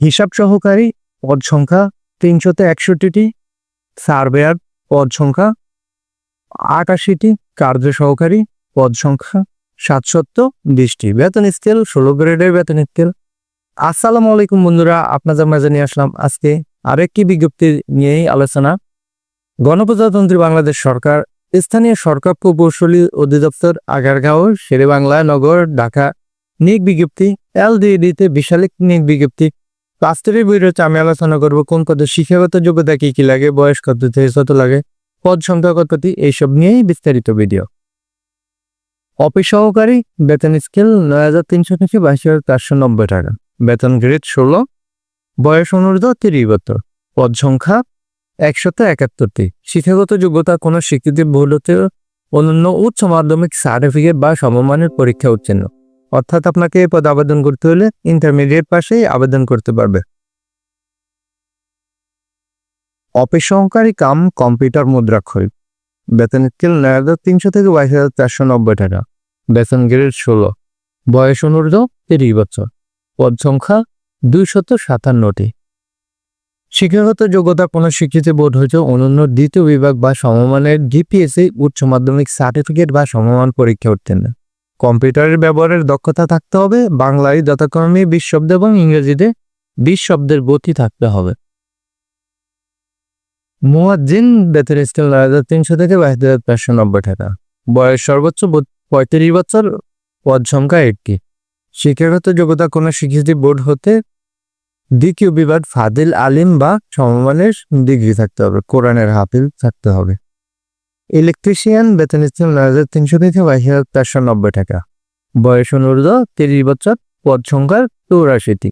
হিসাব সহকারী পদ সংখ্যা তিনশত একষট্টিটি, সার্ভেয়ার পদ সংখ্যা আটাশিটি, কার্য সহকারী পদ সংখ্যা সাতশত বিশটি। বেতন স্কেল, ষোলো গ্রেডের বেতন স্কেল। আসসালামু আলাইকুম বন্ধুরা, আপনাদের মাঝে নিয়ে আসলাম আজকে আরেকটি বিজ্ঞপ্তি নিয়েই আলোচনা। গণপ্রজাতন্ত্রী বাংলাদেশ সরকার, স্থানীয় সরকার প্রকৌশলী অধিদপ্তর আগারগাঁও, শেরেবাংলা নগর, ঢাকা। নিয়োগ বিজ্ঞপ্তি এল এলডিডিতে বিশালিক নিয়োগ বিজ্ঞপ্তি। পাঁচটির ভিডিওতে আমি আলোচনা করব কোন পদে শিক্ষাগত যোগ্যতা কি কি লাগে, বয়স কত থেকে কত লাগে, পদ সংখ্যা কতটি এইসব নিয়েই বিস্তারিত ভিডিও। অফিস সহকারী, বেতন স্কেল নয় হাজার তিনশো থেকে বাইশ হাজার চারশো নব্বই টাকা। বেতন গ্রেড ষোলো, বয়স অনুরোধ তিরিশ বছর। পদ সংখ্যা একশত একাত্তরটি। শিক্ষাগত যোগ্যতা কোনো স্বীকৃতি বোর্ড হতে অন্যান্য উচ্চ মাধ্যমিক সার্টিফিকেট বা সমমানের পরীক্ষা উত্তীর্ণ। অর্থাৎ আপনাকে এই পদে আবেদন করতে হলে ইন্টারমিডিয়েট পাশেই আবেদন করতে পারবে। অফিস সহকারী কাম কম্পিউটার মুদ্রাক্ষর বেতন স্কেল নয় হাজার তিনশো থেকে বাইশ হাজার চারশো নব্বই টাকা। বেতন গ্রেড ষোলো। বয়স অনুর্ধ তিরিশ বছর। পদ সংখ্যা দুইশত সাতান্নটি। শিক্ষাগত যোগ্যতা কোনো স্বীকৃতি বোর্ড হয়েছে অনন্য দ্বিতীয় বিভাগ বা সমমানের ডিপিএসসি উচ্চ মাধ্যমিক সার্টিফিকেট বা সমমান পরীক্ষা উত্তীর্ণ। কম্পিউটারের ব্যবহারের দক্ষতা থাকতে হবে, বাংলায় যথাক্রমে বিশ শব্দ এবং ইংরেজিতে বিশ শব্দের গতি থাকতে হবে। মুয়াজ্জিন বেতন স্কেল নয় হাজার তিনশো থেকে বাইশ হাজার চারশো নব্বই টাকা। বয়স সর্বোচ্চ পঁয়ত্রিশ বছর, পদ সংখ্যা একটি। শিক্ষাগত যোগ্যতা কোনো স্বীকৃতি বোর্ড হতে দ্বিতীয় বিভাগ ফাদিল আলিম বা সমমানের ডিগ্রি থাকতে হবে, কোরআনের হাফিল থাকতে হবে। ইলেকট্রিশিয়ান বেতন স্কেল নয় হাজার তিনশো থেকে বাইশ হাজার চারশো নব্বই টাকা। বয়স অনুরোধ তিরিশ বছর, পদ সংখ্যা চৌরাশিটি।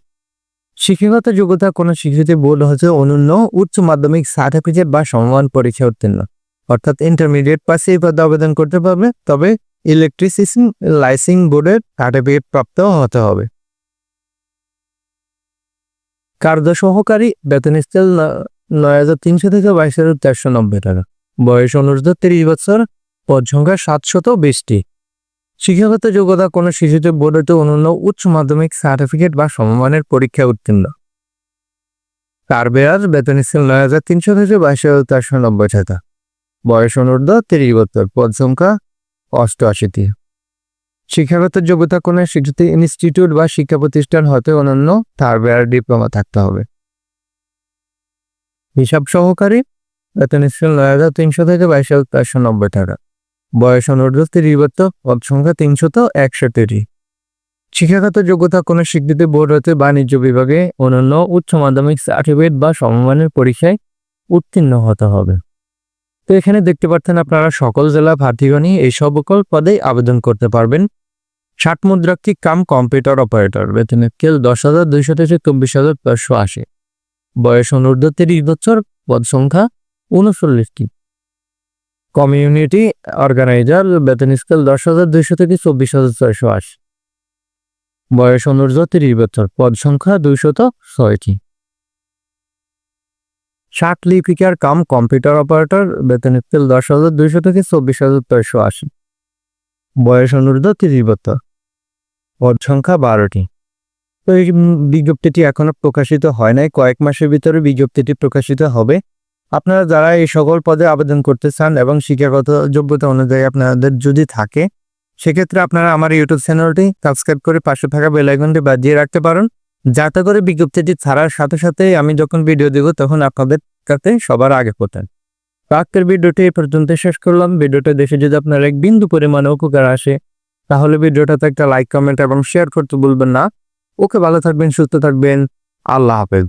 শিক্ষাগত যোগ্যতা কোনো স্বীকৃতি বোর্ড হচ্ছে অনন্য, উচ্চ মাধ্যমিক সার্টিফিকেট বা সমমান পরীক্ষা উত্তীর্ণ। অর্থাৎ ইন্টারমিডিয়েট পাশে এই পদে আবেদন করতে পারবে, তবে ইলেকট্রিসিটি লাইসিং বোর্ডের সার্টিফিকেট প্রাপ্ত হতে হবে। কার্য সহকারী বেতন স্কেল নয় হাজার তিনশো থেকে বাইশ হাজার চারশো নব্বই টাকা। বয়স অনুরোধ তিরিশ বছর, পদ সংখ্যা সাতশত বিশটি। শিক্ষাগত যোগ্যতা কোনো শিশুতে বোর্ডতে অনন্য উচ্চ মাধ্যমিক সার্টিফিকেট বা সমমানের পরীক্ষা উত্তীর্ণ। কারবেয়ার বেতন স্কেল নয় হাজার তিনশো থেকে বাইশ হাজার চারশো নব্বই টাকা। বয়স অনুর্ধ তিরিশ বছর, পদ সংখ্যা অষ্টআশিটি। শিক্ষাগত যোগ্যতা কোনো স্বীকৃতি ইনস্টিটিউট বা শিক্ষা প্রতিষ্ঠান হতে অনন্য কারবেয়ার ডিপ্লোমা থাকতে হবে। হিসাব সহকারী বেতন স্কেল নয় হাজার তিনশো থেকে বাইশ হাজার চারশো নব্বই টাকা। বয়স অনুর্ধ তিরিশ বছর পদ সংখ্যা তিনশত একষট্টিটি। শিক্ষাগত যোগ্যতা কোনো স্বীকৃতি বোর্ড হতে বাণিজ্য বিভাগে অন্যান্য উচ্চ মাধ্যমিক সার্টিফিকেট বা সমমানের পরীক্ষায় উত্তীর্ণ হতে হবে। তো এখানে দেখতে পাচ্ছেন আপনারা সকল জেলা প্রার্থীগণই এই সকল পদে আবেদন করতে পারবেন। ষাট মুদ্রাক্ষিক কাম কম্পিউটার অপারেটর, বেতন স্কেল দশ হাজার দুইশো থেকে চব্বিশ হাজার পাঁচশো আশি। বয়স অনুর্ধ তিরিশ বছর পদ সংখ্যা উনচল্লিশটি কমিউনিটি অর্গানাইজার বেতন স্কেল দশ হাজার দুইশো থেকে চব্বিশ হাজার ছয়শো আশি। বয়স অনুর্ধ তিরিশ বছর, পদ সংখ্যা দুইশত ছয়টি। ষাট লিপিকার কাম কম্পিউটার অপারেটর, বেতন স্কেল দশ হাজার দুইশো থেকে চব্বিশ হাজার ছয়শো আশি। বয়স অনুর্ধ তিরিশ বছর, পদ সংখ্যা বারোটি। তো এই বিজ্ঞপ্তিটি এখনও প্রকাশিত হয় নাই, কয়েক মাসের ভিতরে বিজ্ঞপ্তিটি প্রকাশিত হবে। আপনারা যারা এই সকল পদে আবেদন করতে চান এবং শিক্ষাগত যোগ্যতা অনুযায়ী আপনাদের যদি থাকে, সেক্ষেত্রে আপনারা আমার ইউটিউব চ্যানেলটি সাবস্ক্রাইব করে পাশে থাকা বেল আইকনটি বাজিয়ে রাখতে পারেন। যাতে করে বিজ্ঞপ্তিটি ছাড়ার সাথে সাথে আমি যখন ভিডিও দেব, তখন আপনাদের কাছে সবার আগে পৌঁছান আজকের ভিডিওটি এই পর্যন্ত শেষ করলাম। ভিডিওটা দেখে যদি আপনার এক বিন্দু পরিমাণে উপকার আসে, তাহলে ভিডিওটাতে একটা লাইক কমেন্ট এবং শেয়ার করতে বলবেন না। ওকে ভালো থাকবেন, সুস্থ থাকবেন। আল্লাহ হাফেজ।